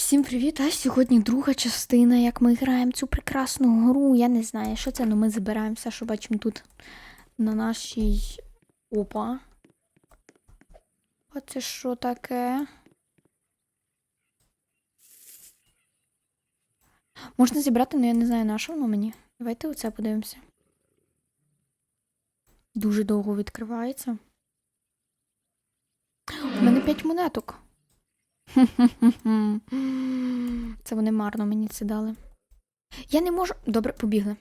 Всім привіт! А сьогодні друга частина, як ми граємо цю прекрасну гру. Я не знаю, що це, але ми збираємося, що бачимо тут на нашій. Опа. А це що таке? Можна зібрати, але я не знаю, на що воно мені. Давайте оце подивимося. Дуже довго відкривається. У мене 5 монеток. Це вони марно мені це дали. Я не можу. Добре, побігли.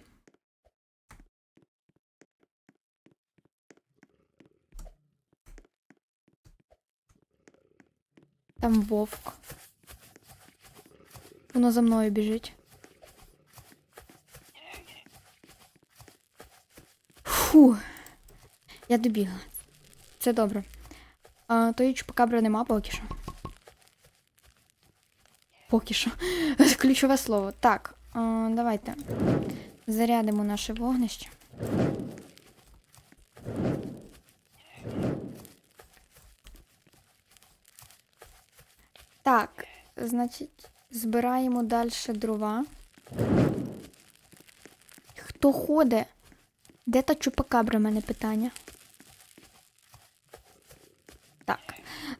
Там вовк. Воно за мною біжить. Фу. Я добігла. Це добре. А, тої чупакабри нема поки що. Поки що. Ключове слово. Так, давайте зарядимо наше вогнище. Так, значить, збираємо далі дрова. Хто ходить? Де та чупакабра, в мене питання? Так.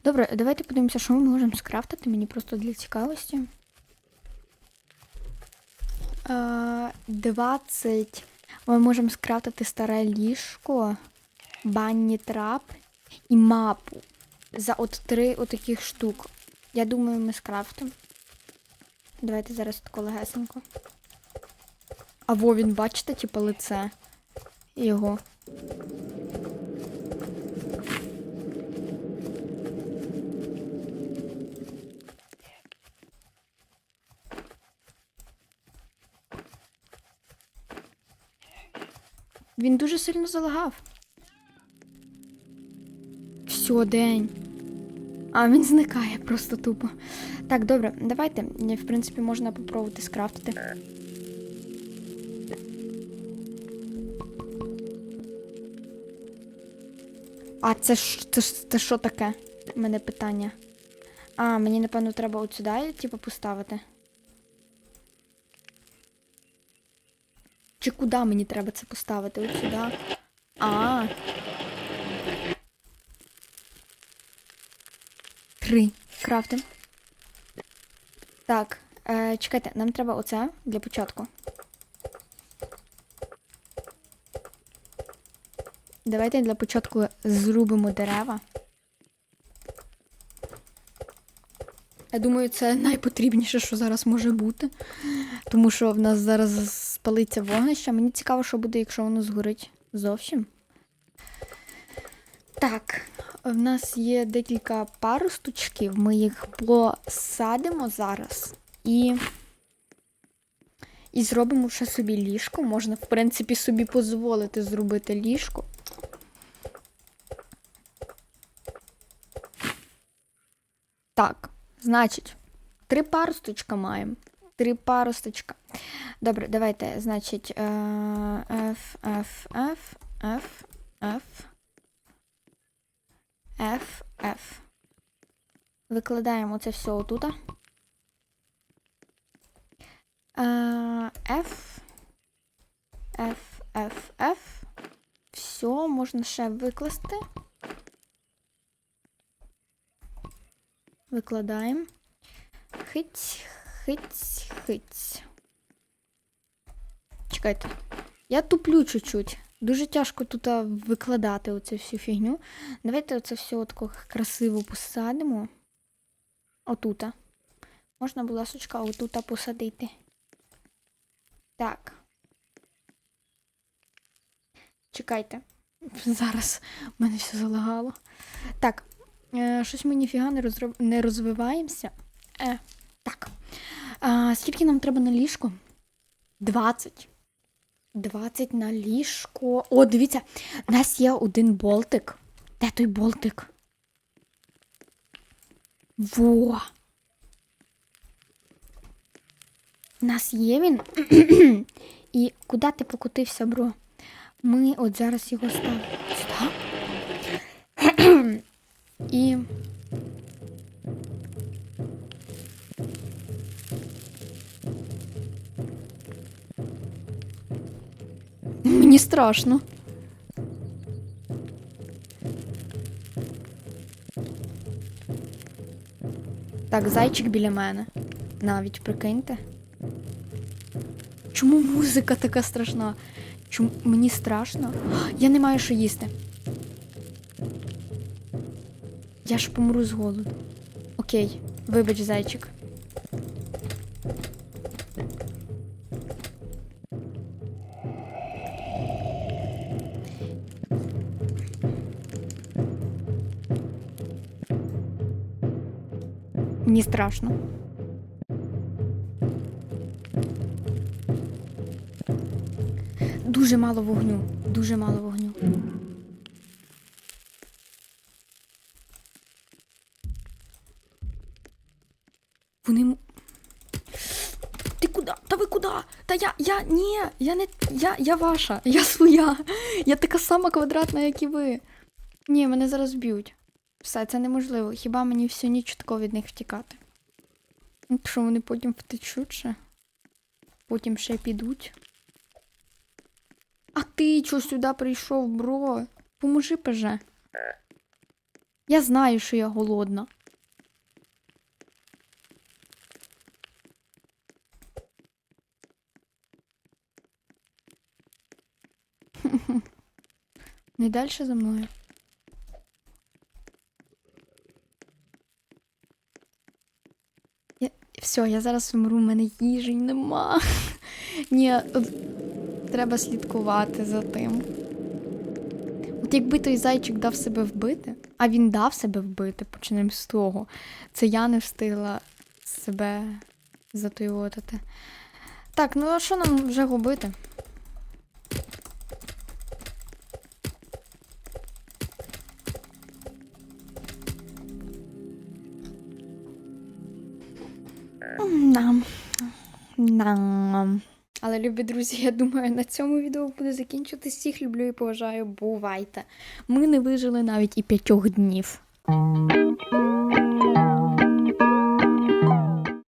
Добре, давайте подивимося, що ми можемо скрафтити. Мені просто для цікавості. Е, 20. Ми можемо скрафтити старе ліжко, банні трап і мапу. За от три отаких штук. Я думаю, ми скрафтимо. Давайте зараз тако легесенько. А во він, бачите, типу, лице його. Він дуже сильно залагав. Все, день. А, він зникає просто тупо. Так, добре, давайте. В принципі, можна попробувати скрафтити. А це ж це, це що таке? У мене питання. А, мені, напевно, треба от сюди, типу, поставити. Чи куди мені треба це поставити? От сюди. А. Три. Крафтим. Так, е, чекайте, нам треба оце для початку. Давайте для початку зрубимо дерева. Я думаю, це найпотрібніше, що зараз може бути. Тому що в нас зараз спалиться вогнище. Мені цікаво, що буде, якщо воно згорить зовсім. Так, в нас є декілька паросточків. Ми їх посадимо зараз і. І зробимо ще собі ліжко. Можна, в принципі, собі дозволити зробити ліжко. Так, значить, три паросточка маємо. Три паросточка. Добре, давайте, значить, е, F, F, F, F, F, F, F. Викладаємо це все отут. Е, F, F, F, F. Все, можна ще викласти. Викладаємо. Хиць, хиць, хиць. Чекайте. Я туплю чуть-чуть. Дуже тяжко тут викладати оцю всю фігню. Давайте оце все отако красиво посадимо. Отута. Можна, будь ласочка, отута посадити. Так. Чекайте. Зараз в мене все залагало. Так. Е, щось ми ніфіга не, розрив... не розвиваємося. Е, так. А, скільки нам треба на ліжко? 20. 20 на ліжко. О, дивіться, у нас є один болтик. Де той болтик? Во. У нас є він. І куди ти покотився, бро? Ми от зараз його ставимо. Сюди. І страшно. Так, зайчик біля мене. Навіть прикиньте. Чому музика така страшна? Чому мені страшно? Я не маю що їсти. Я ж помру з голоду. Окей, вибач, зайчик. Мені страшно. Дуже мало вогню. Дуже мало вогню. Вони. Ти куди? Та ви куди? Та я. Я. Ні, я не. Я, я ваша. Я своя. Я така сама квадратна, як і ви. Ні, мене зараз б'ють. Все, це неможливо. Хіба мені всю ніч тако від них втікати? Ну, Що вони потім втечуть ще? Потім ще підуть. А ти чого сюди прийшов, бро? Поможи, пеже. Я знаю, що я голодна. Не далі за мною. Я... Все, я зараз вмру, в мене їжі нема. Ні, треба слідкувати за тим. От якби той зайчик дав себе вбити, а він дав себе вбити, почнемо з того. Це я не встигла себе затоювати. Так, ну а що нам вже губити? Але, любі друзі, я думаю, на цьому відео буде закінчити. Всіх люблю і поважаю. Бувайте. Ми не вижили навіть і п'ятьох днів.